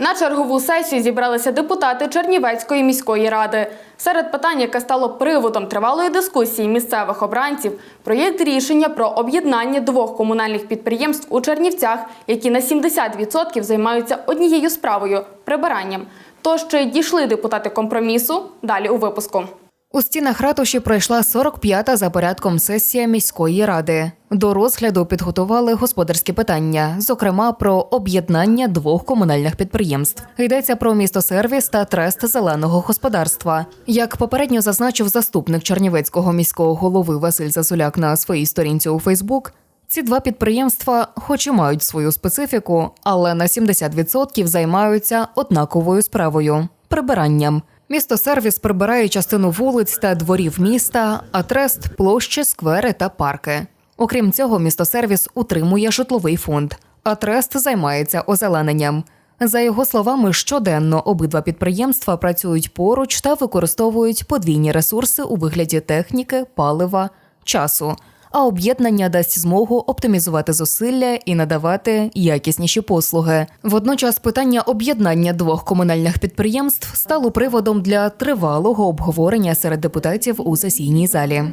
На чергову сесію зібралися депутати Чернівецької міської ради. Серед питань, яке стало приводом тривалої дискусії місцевих обранців, проєкт рішення про об'єднання двох комунальних підприємств у Чернівцях, які на 70% займаються однією справою прибиранням. Тож чи дійшли депутати компромісу? Далі у випуску. У стінах ратуші пройшла 45-та за порядком сесія міської ради. До розгляду підготували господарські питання, зокрема про об'єднання двох комунальних підприємств. Йдеться про містосервіс та трест зеленого господарства. Як попередньо зазначив заступник Чернівецького міського голови Василь Зазуляк на своїй сторінці у Фейсбук. Ці два підприємства, хоч і мають свою специфіку, але на 70% займаються однаковою справою прибиранням. Місто сервіс прибирає частину вулиць та дворів міста, а трест площі, сквери та парки. Окрім цього, місто сервіс утримує житловий фонд, а трест займається озелененням. За його словами, щоденно обидва підприємства працюють поруч та використовують подвійні ресурси у вигляді техніки, палива, часу. А об'єднання дасть змогу оптимізувати зусилля і надавати якісніші послуги. Водночас питання об'єднання двох комунальних підприємств стало приводом для тривалого обговорення серед депутатів у сесійній залі.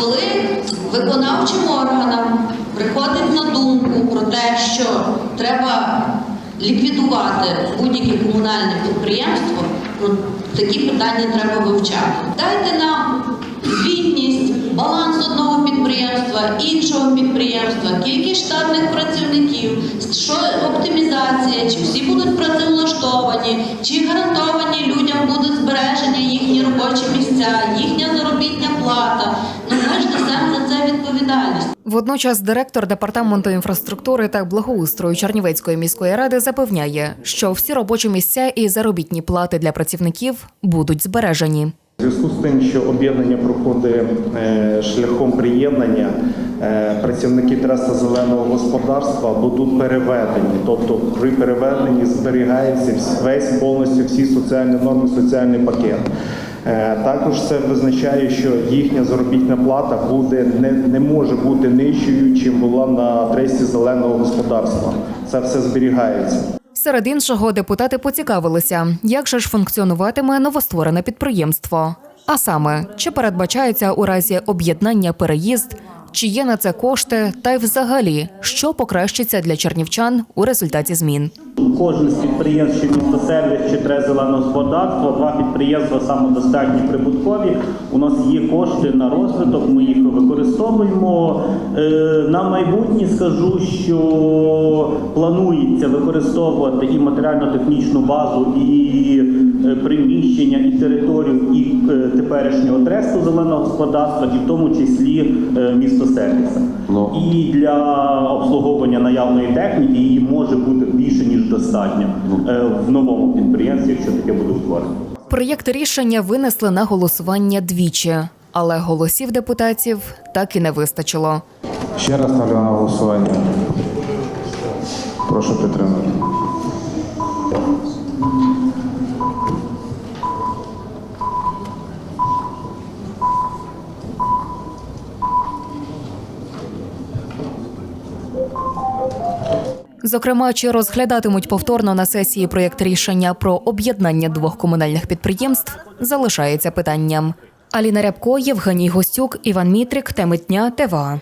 Коли виконавчим органам приходить на думку про те, що треба ліквідувати будь-яке комунальне підприємство, ну, такі питання треба вивчати. Дайте нам штатних працівників, що оптимізація, чи всі будуть працевлаштовані, чи гарантовані людям будуть збережені їхні робочі місця, їхня заробітня плата. Ну ми ж несемо за це відповідальність. Водночас директор департаменту інфраструктури та благоустрою Чернівецької міської ради запевняє, що всі робочі місця і заробітні плати для працівників будуть збережені. У зв'язку з тим, що об'єднання проходить е, шляхом приєднання, працівники треста зеленого господарства будуть переведені. Тобто при переведенні зберігається весь повністю всі соціальні норми, соціальний пакет. Е, Також це визначає, що їхня заробітна плата буде не, не може бути нижчою, чим була на тресті зеленого господарства. Це все зберігається. Серед іншого, депутати поцікавилися, як же ж функціонуватиме новостворене підприємство. А саме, чи передбачається у разі об'єднання переїзд, чи є на це кошти, та й взагалі, що покращиться для чернівчан у результаті змін. Кожне з підприємств, чи містосервіс, чи тре зелене господарство, два підприємства самодостатні прибуткові. У нас є кошти на розвиток, ми їх використовуємо. Е, На майбутнє скажу, що планується використовувати і матеріально-технічну базу, і е, приміщення, і територію, і е, теперішнього тресту зеленого господарства, і в тому числі містосервіса. Ну. І для обслуговування наявної техніки її може бути більше ніж достатньо е, в новому підприємстві, якщо таке буде створено. Проєкт рішення винесли на голосування двічі, але голосів депутатів так і не вистачило. Ще раз ставлю на голосування. Прошу підтримати. Зокрема, чи розглядатимуть повторно на сесії проєкт рішення про об'єднання двох комунальних підприємств, залишається питанням. Аліна Рябко, Євгеній Гостюк, Іван Мітрик, Теми дня, ТВА.